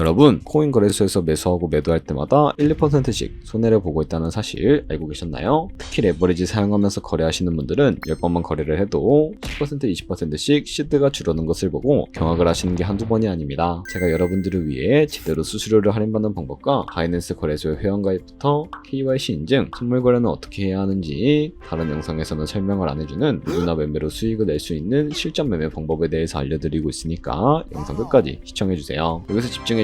여러분, 코인 거래소에서 매수하고 매도할 때마다 1, 2%씩 손해를 보고 있다는 사실 알고 계셨나요? 특히 레버리지 사용하면서 거래하시는 분들은 10번만 거래를 해도 10% 20%씩 시드가 줄어든 것을 보고 경악을 하시는 게 한두 번이 아닙니다. 제가 여러분들을 위해 제대로 수수료를 할인받는 방법과 바이낸스 거래소의 회원가입부터 KYC 인증, 선물 거래는 어떻게 해야 하는지 다른 영상에서는 설명을 안 해주는 누구나 매매로 수익을 낼 수 있는 실전 매매 방법에 대해서 알려드리고 있으니까 영상 끝까지 시청해주세요. 여기서 집중해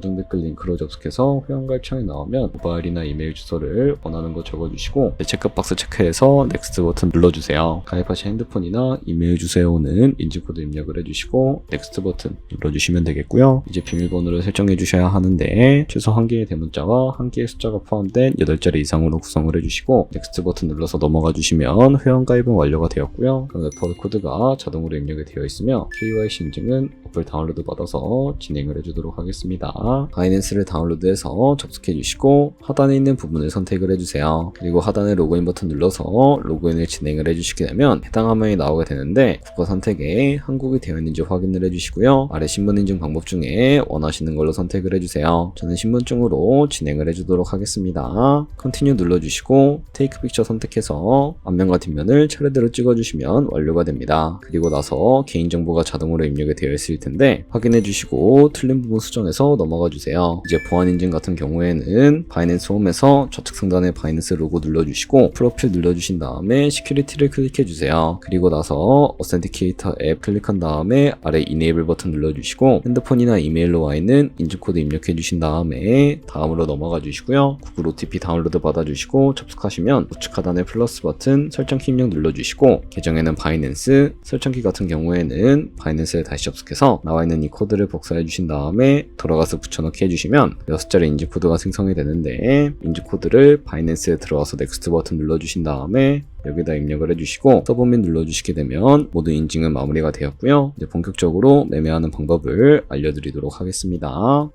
고정 댓글 링크로 접속해서 회원가입 창에 나오면 모바일이나 이메일 주소를 원하는 거 적어주시고 체크박스 체크해서 넥스트 버튼 눌러주세요. 가입하신 핸드폰이나 이메일 주소에 오는 인증코드 입력을 해주시고 넥스트 버튼 눌러주시면 되겠고요. 이제 비밀번호를 설정해 주셔야 하는데 최소 한 개의 대문자와 한 개의 숫자가 포함된 8자리 이상으로 구성을 해주시고 넥스트 버튼 눌러서 넘어가 주시면 회원가입은 완료가 되었고요. 그럼 레퍼드 코드가 자동으로 입력이 되어 있으며 KYC 인증은 어플 다운로드 받아서 진행을 해주도록 하겠습니다. 바이낸스를 다운로드해서 접속해 주시고 하단에 있는 부분을 선택을 해주세요. 그리고 하단에 로그인 버튼 눌러서 로그인을 진행을 해주시게 되면 해당 화면이 나오게 되는데 국가 선택에 한국이 되어 있는지 확인을 해주시고요. 아래 신분 인증 방법 중에 원하시는 걸로 선택을 해주세요. 저는 신분증으로 진행을 해주도록 하겠습니다. 컨티뉴 눌러주시고 테이크 픽처 선택해서 앞면과 뒷면을 차례대로 찍어주시면 완료가 됩니다. 그리고 나서 개인정보가 자동으로 입력이 되어 있을 텐데 확인해 주시고 틀린 부분 수정해서 넘어가 주세요. 이제 보안 인증 같은 경우에는 바이낸스 홈에서 좌측 상단에 바이낸스 로고 눌러주시고 프로필 눌러주신 다음에 시큐리티를 클릭해 주세요. 그리고 나서 어센티케이터 앱 클릭한 다음에 아래 이네이블 버튼 눌러주시고 핸드폰이나 이메일로 와 있는 인증코드 입력해 주신 다음에 다음으로 넘어가 주시고요. 구글 OTP 다운로드 받아주시고 접속하시면 우측 하단에 플러스 버튼 설정키 입력 눌러주시고 계정에는 바이낸스 설정키 같은 경우에는 바이낸스에 다시 접속해서 나와 있는 이 코드를 복사해 주신 다음에 돌아가서 붙여넣기 해주시면 6자리 인증코드가 생성이 되는데 인증코드를 바이낸스에 들어와서 넥스트 버튼 눌러주신 다음에 여기다 입력을 해주시고 서브밋 눌러주시게 되면 모든 인증은 마무리가 되었고요. 이제 본격적으로 매매하는 방법을 알려드리도록 하겠습니다.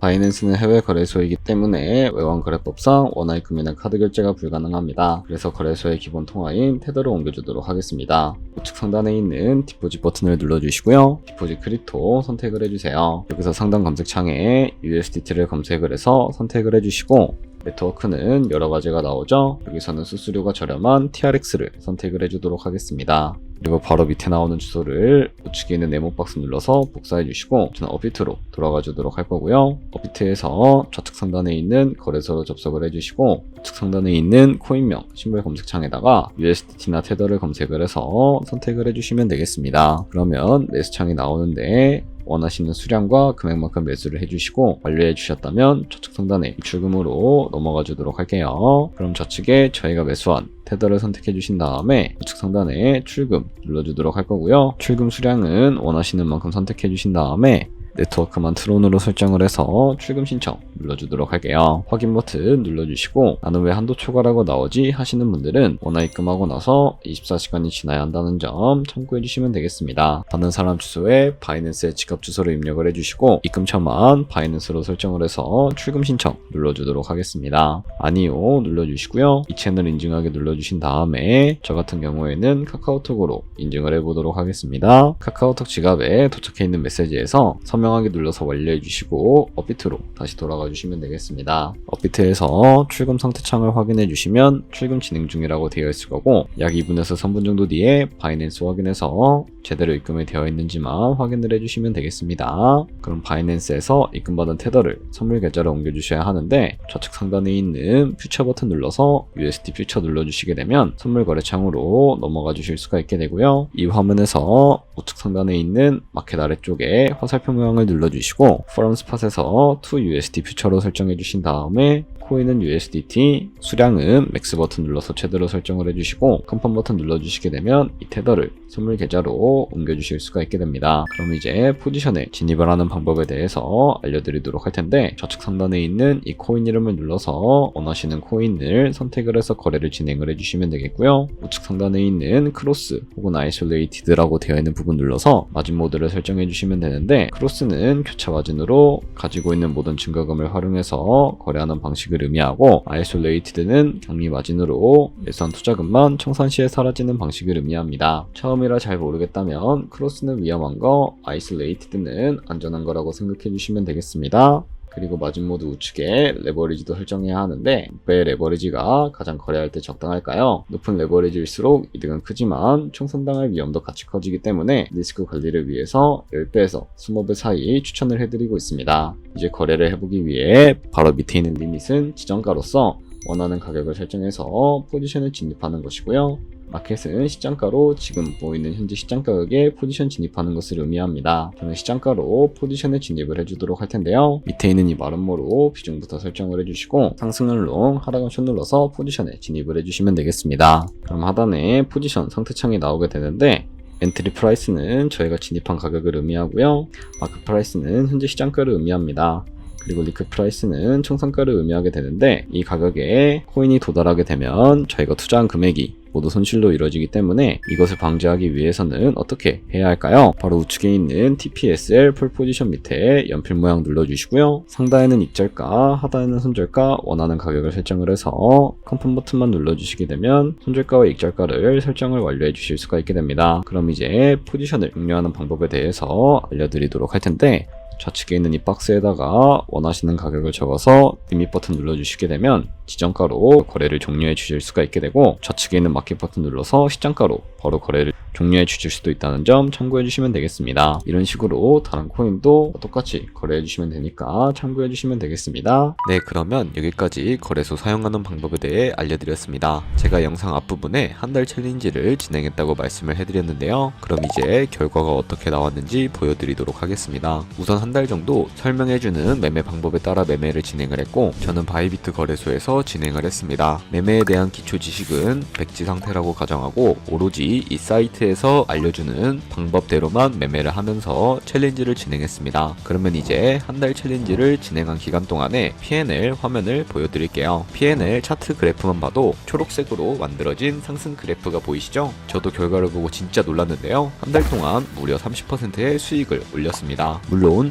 바이낸스는 해외 거래소이기 때문에 외환거래법상 원화의 금이나 카드 결제가 불가능합니다. 그래서 거래소의 기본 통화인 테더를 옮겨주도록 하겠습니다. 우측 상단에 있는 디포짓 버튼을 눌러주시고요. 디포짓 크립토 선택을 해주세요. 여기서 상단 검색창에 USDT를 검색을 해서 선택을 해주시고 네트워크는 여러 가지가 나오죠. 여기서는 수수료가 저렴한 TRX를 선택을 해주도록 하겠습니다. 그리고 바로 밑에 나오는 주소를 우측에 있는 네모 박스 눌러서 복사해 주시고 저는 업비트로 돌아가 주도록 할 거고요. 업비트에서 좌측 상단에 있는 거래소로 접속을 해 주시고 우측 상단에 있는 코인명 신발 검색창에다가 USDT나 테더를 검색을 해서 선택을 해 주시면 되겠습니다. 그러면 매수창이 나오는데 원하시는 수량과 금액만큼 매수를 해주시고 완료해 주셨다면 좌측 상단에 입출금으로 넘어가 주도록 할게요. 그럼 좌측에 저희가 매수한 테더를 선택해 주신 다음에 우측 상단에 출금 눌러주도록 할 거고요. 출금 수량은 원하시는 만큼 선택해 주신 다음에 네트워크만 트론으로 설정을 해서 출금 신청 눌러주도록 할게요. 확인 버튼 눌러주시고 나는 왜 한도 초과라고 나오지 하시는 분들은 원화 입금하고 나서 24시간이 지나야 한다는 점 참고해 주시면 되겠습니다. 받는 사람 주소에 바이낸스의 지갑 주소를 입력을 해주시고 입금처만 바이낸스로 설정을 해서 출금 신청 눌러주도록 하겠습니다. 아니요 눌러주시고요. 이 채널 인증하게 눌러주신 다음에 저 같은 경우에는 카카오톡으로 인증을 해보도록 하겠습니다. 카카오톡 지갑에 도착해 있는 메시지에서 서명하기 눌러서 완료해 주시고 업비트로 다시 돌아가 주시면 되겠습니다. 업비트에서 출금 상태 창을 확인해 주시면 출금 진행 중이라고 되어 있을 거고 약 2분에서 3분 정도 뒤에 바이낸스 확인해서 제대로 입금이 되어 있는지만 확인을 해주시면 되겠습니다. 그럼 바이낸스에서 입금받은 테더를 선물 계좌로 옮겨주셔야 하는데 좌측 상단에 있는 퓨처 버튼 눌러서 USD 퓨처 눌러주시게 되면 선물 거래 창으로 넘어가 주실 수가 있게 되고요. 이 화면에서 우측 상단에 있는 마켓 아래쪽에 화살표 모양을 눌러주시고 포럼 스팟에서 to USD 퓨처 로 설정해 주신 다음에 코인은 USDT, 수량은 맥스 버튼 눌러서 최대로 설정을 해주시고 컨펌 버튼 눌러주시게 되면 이 테더를 선물 계좌로 옮겨주실 수가 있게 됩니다. 그럼 이제 포지션에 진입을 하는 방법에 대해서 알려드리도록 할 텐데 좌측 상단에 있는 이 코인 이름을 눌러서 원하시는 코인을 선택을 해서 거래를 진행을 해주시면 되겠고요. 우측 상단에 있는 크로스 혹은 아이솔레이티드라고 되어 있는 부분 눌러서 마진 모드를 설정해 주시면 되는데 크로스는 교차 마진으로 가지고 있는 모든 증거금을 활용해서 거래하는 방식을 의미하고 아이솔레이티드는 격리 마진으로 예산 투자금만 청산 시에 사라지는 방식을 의미합니다. 처음이라 잘 모르겠다면 크로스는 위험한 거, 아이솔레이티드는 안전한 거라고 생각해 주시면 되겠습니다. 그리고 마진 모드 우측에 레버리지도 설정해야 하는데 왜 레버리지가 가장 거래할 때 적당할까요? 높은 레버리지일수록 이득은 크지만 총선당할 위험도 같이 커지기 때문에 리스크 관리를 위해서 10배에서 20배 사이 추천을 해드리고 있습니다. 이제 거래를 해보기 위해 바로 밑에 있는 리밋은 지정가로서 원하는 가격을 설정해서 포지션을 진입하는 것이고요. 마켓은 시장가로 지금 보이는 현재 시장 가격에 포지션 진입하는 것을 의미합니다. 저는 시장가로 포지션에 진입을 해주도록 할 텐데요. 밑에 있는 이 마름모로 비중부터 설정을 해주시고 상승을 롱, 하락은 숏 눌러서 포지션에 진입을 해주시면 되겠습니다. 그럼 하단에 포지션 상태창이 나오게 되는데 엔트리 프라이스는 저희가 진입한 가격을 의미하고요. 마크 프라이스는 현재 시장가를 의미합니다. 그리고 리크 프라이스는 총 상가를 의미하게 되는데 이 가격에 코인이 도달하게 되면 저희가 투자한 금액이 모두 손실로 이루어지기 때문에 이것을 방지하기 위해서는 어떻게 해야 할까요? 바로 우측에 있는 TPSL 풀 포지션 밑에 연필 모양 눌러주시고요. 상단에는 익절가, 하단에는 손절가 원하는 가격을 설정을 해서 컨펌 버튼만 눌러주시게 되면 손절가와 익절가를 설정을 완료해 주실 수가 있게 됩니다. 그럼 이제 포지션을 종료하는 방법에 대해서 알려드리도록 할 텐데 좌측에 있는 이 박스에다가 원하시는 가격을 적어서 리밋 버튼 눌러주시게 되면 지정가로 거래를 종료해 주실 수가 있게 되고 좌측에 있는 마켓 버튼 눌러서 시장가로 바로 거래를 종료해 주실 수도 있다는 점 참고해 주시면 되겠습니다. 이런 식으로 다른 코인도 똑같이 거래해 주시면 되니까 참고해 주시면 되겠습니다. 네, 그러면 여기까지 거래소 사용하는 방법에 대해 알려드렸습니다. 제가 영상 앞부분에 한 달 챌린지를 진행했다고 말씀을 해드렸는데요. 그럼 이제 결과가 어떻게 나왔는지 보여드리도록 하겠습니다. 우선 한달 정도 설명해주는 매매 방법에 따라 매매를 진행을 했고, 저는 바이비트 거래소에서 진행을 했습니다. 매매에 대한 기초 지식은 백지 상태라고 가정하고, 오로지 이 사이트에서 알려주는 방법대로만 매매를 하면서 챌린지를 진행했습니다. 그러면 이제 한 달 챌린지를 진행한 기간 동안에 P&L 화면을 보여드릴게요. P&L 차트 그래프만 봐도 초록색으로 만들어진 상승 그래프가 보이시죠? 저도 결과를 보고 진짜 놀랐는데요. 한 달 동안 무려 30%의 수익을 올렸습니다. 물론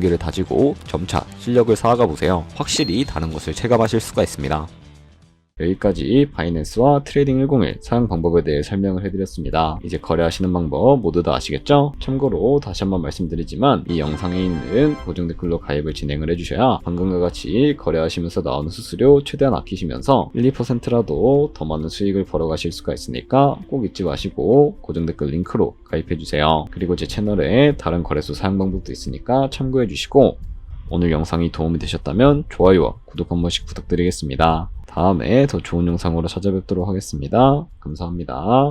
기를 다지고 점차 실력을 쌓아가 보세요. 확실히 다른 것을 체감하실 수가 있습니다. 여기까지 바이낸스와 트레이딩 101 사용 방법에 대해 설명을 해드렸습니다. 이제 거래하시는 방법 모두 다 아시겠죠? 참고로 다시 한번 말씀드리지만 이 영상에 있는 고정 댓글로 가입을 진행을 해주셔야 방금과 같이 거래하시면서 나오는 수수료 최대한 아끼시면서 1, 2%라도 더 많은 수익을 벌어가실 수가 있으니까 꼭 잊지 마시고 고정 댓글 링크로 가입해주세요. 그리고 제 채널에 다른 거래소 사용 방법도 있으니까 참고해주시고 오늘 영상이 도움이 되셨다면 좋아요와 구독 한 번씩 부탁드리겠습니다. 다음에 더 좋은 영상으로 찾아뵙도록 하겠습니다. 감사합니다.